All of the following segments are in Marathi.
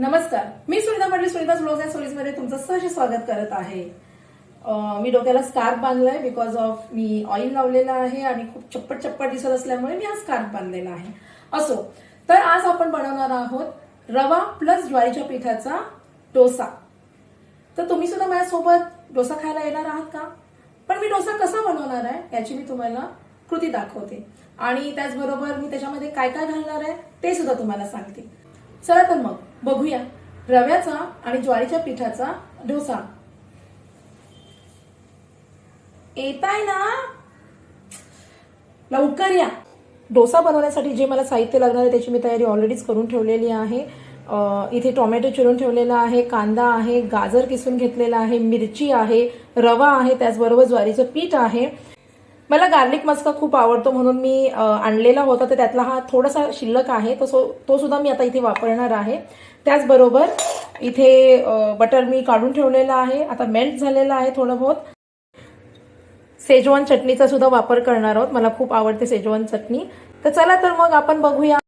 नमस्कार. मी सुनीता पाटील सुनीता ब्लॉग अँड स्टोरीजमध्ये तुमचं सहज स्वागत करत आहे. मी डोक्याला स्कार्फ बांधलाय बिकॉज ऑफ मी ऑइल लावलेला आहे आणि खूप चप्पट चप्पट दिसत असल्यामुळे मी हा स्कार्फ बांधलेला आहे. असो तर आज आपण बनवणार आहोत रवा प्लस ज्वारीच्या पिठाचा डोसा. तर तुम्ही सुद्धा माझ्यासोबत डोसा खायला येणार आहात का? पण मी डोसा कसा बनवणार आहे याची मी तुम्हाला कृती दाखवते. आणि त्याचबरोबर मी त्याच्यामध्ये काय काय घालणार आहे ते सुद्धा तुम्हाला सांगते. चला तर मग बघूया. रव्याचा आणि ज्वारीच्या पिठाचा डोसा. येताय ना? लवकर या. डोसा बनवण्यासाठी जे मला साहित्य लागणार आहे त्याची मी तयारी ऑलरेडीच करून ठेवलेली आहे. इथे टोमॅटो चिरून ठेवलेला आहे कांदा आहे गाजर किसून घेतलेला आहे मिरची आहे रवा आहे त्याचबरोबर ज्वारीचं पीठ आहे. मला गार्लिक मस्का खूप आवडतो म्हणून मी आणलेला होता. तर त्यातला हा थोडासा शिल्लक आहे. तो सो तो सुद्धा मी आता इथे वापरणार आहे. त्याचबरोबर इथे बटर मी काढून ठेवलेला आहे. आता मेल्ट झालेला आहे थोडं बहुत. सेजवान चटणीचा सुद्धा वापर करणार आहोत. मला खूप आवडते सेजवान चटणी. तर चला तर मग आपण बघूया.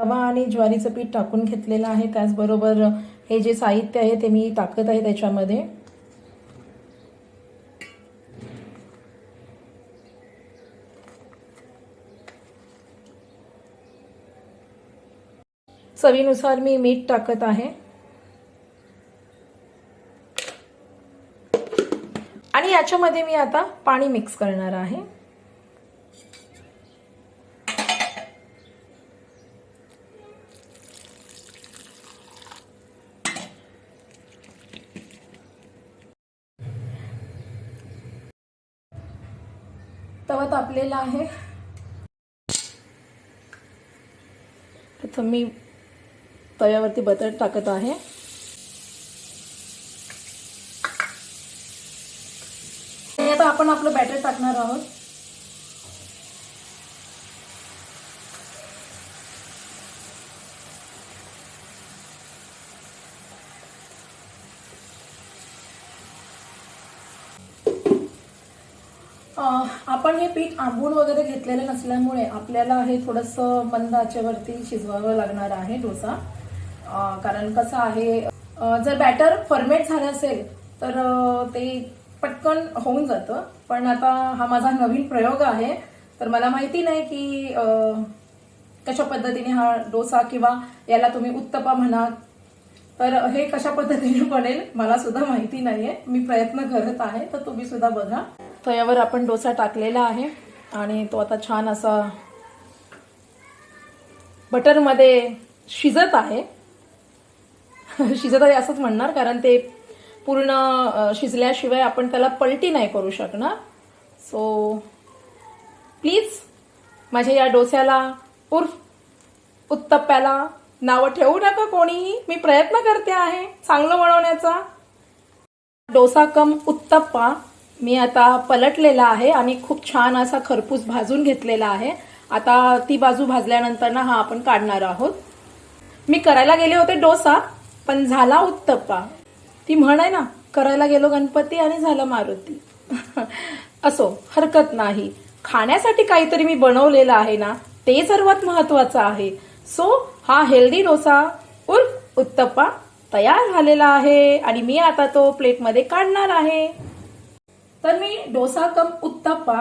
रवा आणि ज्वारीचं पीठ टाकून घेतलेलं आहे. त्याचबरोबर हे जे साहित्य आहे ते मी टाकत आहे त्याच्यामध्ये. चवीनुसार मी मीठ टाकत आहे. आणि याच्यामध्ये मी आता पाणी मिक्स करणार आहे. तवा तापलेला आहे. प्रथम मी तव्यावरती बटर टाकत आहे. आता आपण आपलं बॅटर टाकणार आहोत. आपण हे पीठ आंबून वगैरे घेतलेलं नसल्यामुळे आपल्याला हे थोडंसं मंद आचेवरती शिजवावं लागणार आहे डोसा. कारण कसं आहे जर बॅटर फर्मेट झालं असेल तर ते पटकन होऊन जातं. पण आता हा माझा नवीन प्रयोग आहे. तर मला माहिती नाही की कशा पद्धतीने हा डोसा किंवा याला तुम्ही उत्तपा म्हणा तर हे कशा पद्धतीने बनेल मला सुद्धा माहिती नाहीये. मी प्रयत्न करत आहे तर तुम्ही सुद्धा बघा. तव्यावर आपण डोसा टाकलेला आहे आणि तो आता छान असा बटरमध्ये शिजत आहे. शिजत आहे असंच म्हणणार कारण ते पूर्ण शिजल्याशिवाय आपण त्याला पलटी नाही करू शकणार. सो प्लीज माझ्या या डोस्याला उर्फ उत्तप्प्याला नावं ठेवू नका कोणीही. मी प्रयत्न करते आहे चांगलं बनवण्याचा. डोसा कम उत्तप्पा. मी आता पलटलेला आहे आणि खूप छान असा खरपूस भाजून घेतलेला आहे. आता ती बाजू भाजल्यानंतर ना हा आपण काढणार आहोत. मी करायला गेले होते डोसा. पण झाला उत्तप्पा. ती म्हण आहे ना करायला गेलो गणपती आणि झालं मारुती. असो हरकत नाही. खाण्यासाठी काहीतरी मी बनवलेलं आहे ना ते सर्वात महत्वाचं आहे. सो हा हेल्दी डोसा उर्फ उत्तप्पा तयार झालेला आहे आणि मी आता तो प्लेटमध्ये काढणार आहे. तर मी डोसा कम उत्तप्पा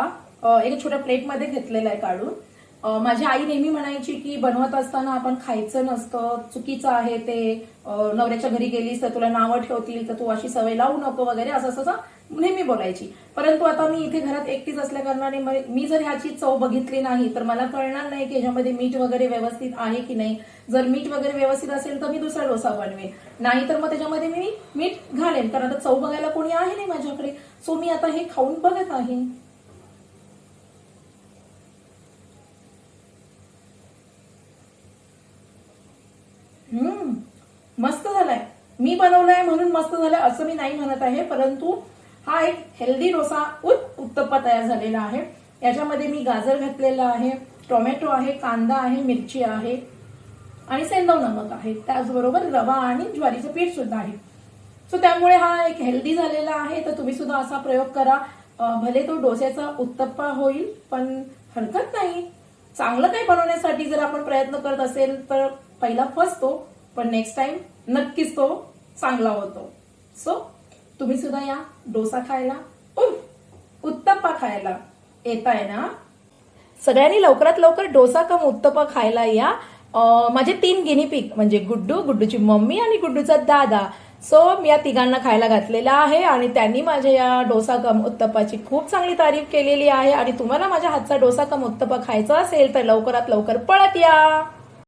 एका छोट्या प्लेटमध्ये घेतलेला आहे काढून. माझी आई नेहमी म्हणायची की बनवत असताना आपण खायचं नसतं चुकीचं आहे ते नवऱ्याच्या घरी गेलीस तर तुला नावं ठेवतील तर तू अशी सवय लावू नको वगैरे असं असं नेहमी बोलायची. परंतु आता मी इथे घरात एकटीच असल्या कारणाने मी जर ह्याची चव बघितली नाही तर मला कळणार नाही की ह्याच्यामध्ये मीठ वगैरे व्यवस्थित आहे की नाही. जर मीठ वगैरे व्यवस्थित असेल तर मी दुसरा डोसा बनवेन. नाही तर मग त्याच्यामध्ये मी मीठ घालेन कारण आता चव बघायला कोणी आहे नाही माझ्याकडे. सो मी आता हे खाऊन बघत आहे. हम्म. मस्त झालाय. मी बनवलाय म्हणून मस्त झालाय असं मी नाही म्हणत आहे परंतु हा एक हेल्दी डोसा उत्तप्पा तयार झालेला आहे. याच्यामध्ये मी गाजर घातलेला आहे टोमॅटो आहे कांदा आहे मिरची आहे आणि सेंदव नमक आहे. त्याचबरोबर रवा आणि ज्वारीचं पीठ सुद्धा आहे. सो त्यामुळे हा एक हेल्दी झालेला आहे. तर तुम्ही सुद्धा असा प्रयोग करा. भले तो डोस्याचा उत्तप्पा होईल पण हरकत नाही. चांगलं काही बनवण्यासाठी जर आपण प्रयत्न करत असेल तर पहिला फसतो पण नेक्स्ट टाइम नक्कीच तो चांगला होतो. सो तुम्ही सुद्धा या डोसा खायला. उफ, उत्तप्पा खायला. येताय ना? सगळ्यांनी लवकरात लवकर डोसा कम उत्तप्पा खायला या. माझे तीन गिनीपिक म्हणजे गुड्डू गुड्डूची मम्मी आणि गुड्डूचा दादा. सो मी या तिघांना खायला घातलेला आहे आणि त्यांनी माझ्या या डोसा कम उत्तप्पाची खूप चांगली तारीफ केलेली आहे. आणि तुम्हाला माझ्या हातचा डोसा कम उत्तप्पा खायचा असेल तर लवकरात लवकर पळत या.